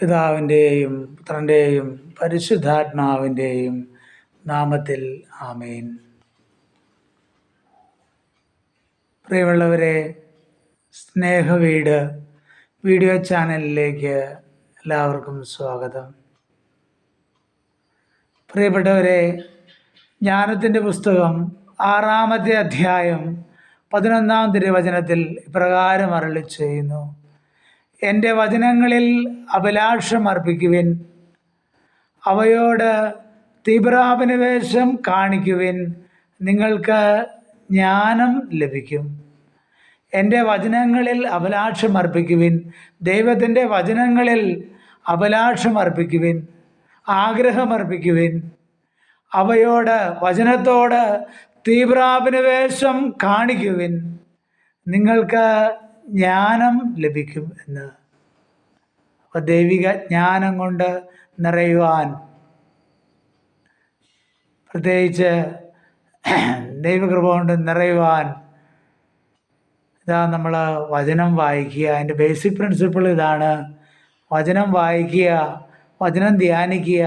പിതാവിന്റെയും പുത്രന്റെയും പരിശുദ്ധാത്മാവിന്റെയും നാമത്തിൽ ആമേൻ. പ്രിയമുള്ളവരെ സ്നേഹവീട് വീഡിയോ ചാനലിലേക്ക് എല്ലാവർക്കും സ്വാഗതം. പ്രിയപ്പെട്ടവരെ ജ്ഞാനത്തിന്റെ പുസ്തകം ആറാമത്തെ അധ്യായം പതിനൊന്നാം തിരുവചനത്തിൽ ഇപ്രകാരം അരളി ചെയ്യുന്നു. എന്റെ വചനങ്ങളിൽ അഭിലാഷം അർപ്പിക്കുവിൻ. അവയോട് തീവ്രാഭിനിവേശം കാണിക്കുവിൻ. നിങ്ങൾക്ക് ജ്ഞാനം ലഭിക്കും. എന്റെ വചനങ്ങളിൽ അഭിലാഷം അർപ്പിക്കുവിൻ. ദൈവത്തിന്റെ വചനങ്ങളിൽ അഭിലാഷം അർപ്പിക്കുവിൻ. ആഗ്രഹമർപ്പിക്കുവിൻ അവയോട് വചനത്തോട് തീവ്രാഭിനിവേശം കാണിക്കുവിൻ. നിങ്ങൾക്ക് ജ്ഞാനം ലഭിക്കും എന്ന്. അപ്പോൾ ദൈവിക ജ്ഞാനം കൊണ്ട് നിറയുവാൻ പ്രത്യേകിച്ച് ദൈവകൃപ കൊണ്ട് നിറയുവാൻ ഇതാ നമ്മൾ വചനം വായിക്കുക. അതിന്റെ ബേസിക് പ്രിൻസിപ്പിൾ ഇതാണ്. വചനം വായിക്കുക വചനം ധ്യാനിക്കുക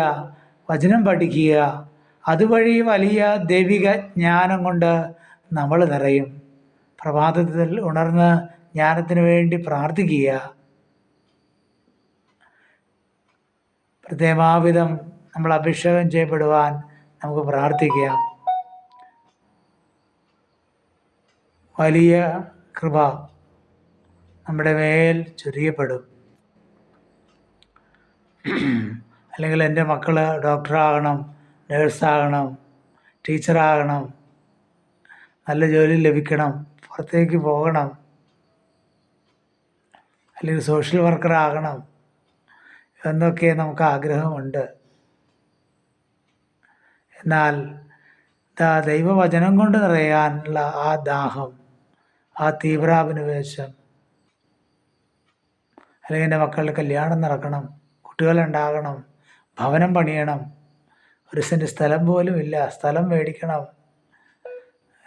വചനം പഠിക്കുക. അതുവഴി വലിയ ദൈവിക ജ്ഞാനം കൊണ്ട് നമ്മൾ നിറയും. പ്രഭാതത്തിൽ ഉണർന്ന് ജ്ഞാനത്തിന് വേണ്ടി പ്രാർത്ഥിക്കുക. പ്രത്യേകാവിധം നമ്മൾ അഭിഷേകം ചെയ്യപ്പെടുവാൻ നമുക്ക് പ്രാർത്ഥിക്കുക വലിയ കൃപ നമ്മുടെ മേൽ ചൊരിയപ്പെടും. അല്ലെങ്കിൽ എന്റെ മക്കൾ ഡോക്ടറാകണം നേഴ്സാകണം ടീച്ചറാകണം നല്ല ജോലി ലഭിക്കണം പുറത്തേക്ക് പോകണം. അല്ലെങ്കിൽ സോഷ്യൽ വർക്കറാകണം എന്നൊക്കെ നമുക്ക് ആഗ്രഹമുണ്ട്. എന്നാൽ ദൈവവചനം കൊണ്ട് നിറയാനുള്ള ആ ദാഹം ആ തീവ്രാഭിനിവേശം അല്ലെങ്കിൽ എന്റെ മക്കളുടെ കല്യാണം നടക്കണം കുട്ടികളുണ്ടാകണം ഭവനം പണിയണം ഒരു സെന്റ് സ്ഥലം പോലും ഇല്ല സ്ഥലം മേടിക്കണം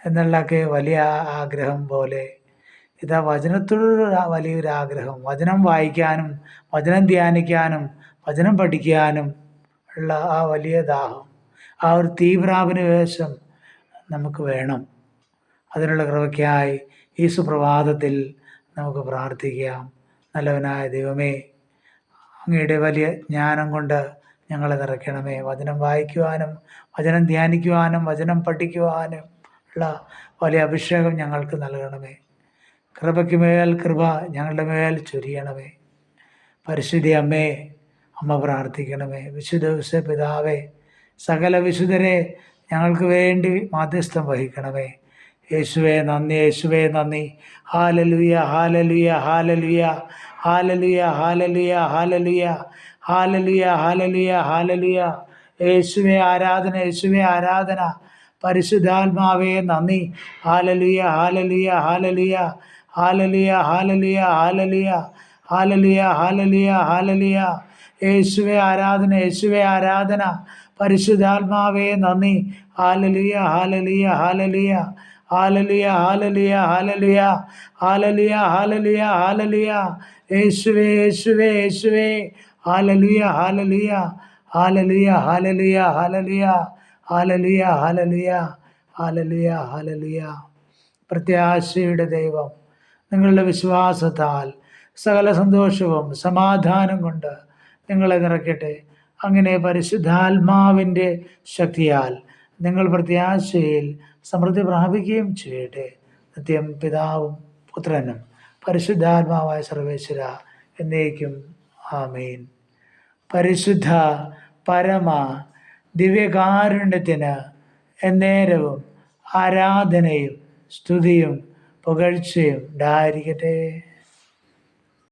എന്നുള്ളതൊക്കെ വലിയ ആഗ്രഹം പോലെ ഇതാ വചനത്തോടുള്ള വലിയൊരു ആഗ്രഹം വചനം വായിക്കാനും വചനം ധ്യാനിക്കാനും വചനം പഠിക്കാനും ഉള്ള ആ വലിയ ദാഹം ആ ഒരു തീവ്രാഭിനിവേശം നമുക്ക് വേണം. അതിനുള്ള കൃപയ്ക്കായി ഈ സുപ്രഭാതത്തിൽ നമുക്ക് പ്രാർത്ഥിക്കാം. നല്ലവനായ ദൈവമേ അങ്ങയുടെ വലിയ ജ്ഞാനം കൊണ്ട് ഞങ്ങളെ നിറയ്ക്കണമേ. വചനം വായിക്കുവാനും വചനം ധ്യാനിക്കുവാനും വചനം പഠിക്കുവാനും ഉള്ള വലിയ അഭിഷേകം ഞങ്ങൾക്ക് നൽകണമേ. കൃപയ്ക്ക് മേൽ കൃപ ഞങ്ങളുടെ മേൽ ചൊരിയണമേ. പരിശുദ്ധി അമ്മേ അമ്മ പ്രാർത്ഥിക്കണമേ. വിശുദ്ധ വിശുദ്ധ പിതാവേ സകല വിശുദ്ധരെ ഞങ്ങൾക്ക് വേണ്ടി മാധ്യസ്ഥം വഹിക്കണമേ. യേശുവേ നന്ദി യേശുവേ നന്ദി. ഹാലലുയ ഹാലലുയ ഹാലലുയ ഹാലലുയ ഹാലലുയ ഹാലലുയ ഹാലലുയ ഹാലലുയ ഹാലലുയ. യേശുവേ ആരാധന യേശുവേ ആരാധന. പരിശുദ്ധാത്മാവേ നന്ദി. ഹാലലുയ ഹാലലുയ ഹാലലുയ. ഹാലലുയ ഹാലലിയ ഹാലലിയ ഹാലലിയ ഹാലലിയ ഹാലലിയ. യേശുവെ ആരാധന യേശുവെ ആരാധന. പരിശുദ്ധാത്മാവേ നന്ദി. ഹാലലിയ ഹാലലിയ ഹാലലിയ. ഹാലലിയ ഹാലലിയ ഹാലലിയ. ഹാലലിയ ഹാലലിയ ഹാലലിയ. യേശുവേ യേശുവേ യേശുവേ. ഹാലലിയ ഹാലലിയ. ഹാലലിയ ഹാലലിയ ഹാലലിയ. ഹാലലിയ ഹാലലിയ. ഹാലലിയ ഹാലലിയ. പ്രത്യാശയുടെ ദൈവം. നിങ്ങളുടെ വിശ്വാസത്താൽ സകല സന്തോഷവും സമാധാനം കൊണ്ട് നിങ്ങളെ നിറയ്ക്കട്ടെ. അങ്ങനെ പരിശുദ്ധാത്മാവിന്റെ ശക്തിയാൽ നിങ്ങൾ പ്രത്യാശയിൽ സമൃദ്ധി പ്രാപിക്കുകയും ചെയ്യട്ടെ. നിത്യം പിതാവും പുത്രനും പരിശുദ്ധാത്മാവായ സർവേശ്വര എന്നേക്കും ആമീൻ. പരിശുദ്ധ പരമ ദിവ്യകാരുണ്യത്തിന് എന്നേരവും ആരാധനയും സ്തുതിയും പുകഴ്ചയും ഉണ്ടായിരിക്കട്ടെ.